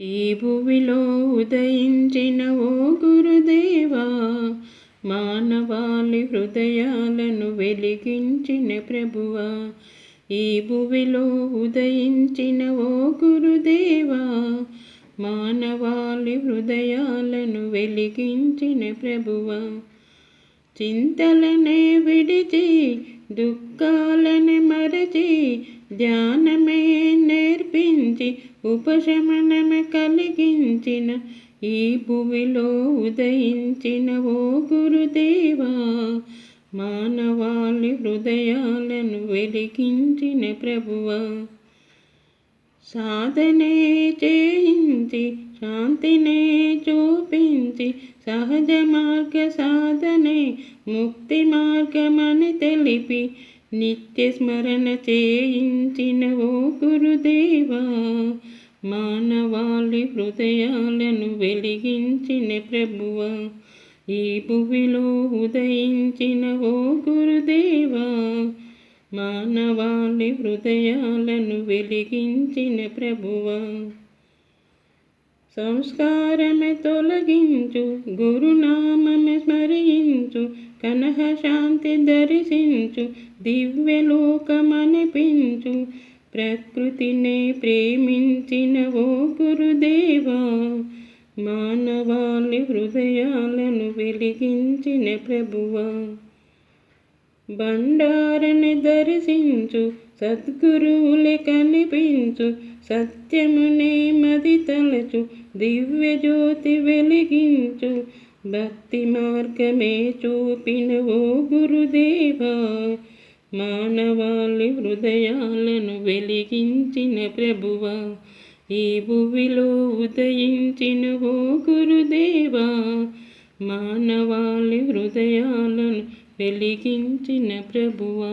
ఈ భువిలో ఉదయించిన ఓ గురుదేవా మానవాళి హృదయాలను వెలిగించిన ప్రభువా. ఈ భువిలో ఉదయించిన ఓ గురుదేవా మానవాళి హృదయాలను వెలిగించిన ప్రభువా. చింతలనే విడిచి దుఃఖాలను మరచి ధ్యానమే నేర్పించి ఉపశమనమే కలిగించిన ఈ భూమిలో ఉదయించిన ఓ గురుదేవా మానవాళి హృదయాలను వెలిగించిన ప్రభువా. సాధనే చేయించి శాంతినే చూపించి సహజ మార్గ సాధనే ముక్తి మార్గమని తెలిపి నిత్య స్మరణ చేయించిన ఓ గురుదేవా మానవాళి హృదయాలను వెలిగించిన ప్రభువా ఈ భువిలో ఉదయించిన ఓ గురుదేవా మానవాళి హృదయాలను వెలిగించిన ప్రభువా. సంస్కారమే తొలగించు గురునామమే స్మరించు కనహ శాంతి దర్శించు దివ్యలోకమనిపించు. ప్రకృతినే ప్రేమించిన ఓ గురుదేవా మానవాళి హృదయాలను వెలిగించిన ప్రభువా. బండారని దర్శించు సద్గురువులే కనిపించు సత్యమునే మది తలచు దివ్యజ్యోతి వెలిగించు. భక్తి మార్గమే చూపిన ఓ గురుదేవా మానవాళి హృదయాలను వెలిగించిన ప్రభువా ఈ భువిలో ఉదయించిన ఓ గురుదేవా మానవాళి హృదయాలను వెలిగించిన ప్రభువా.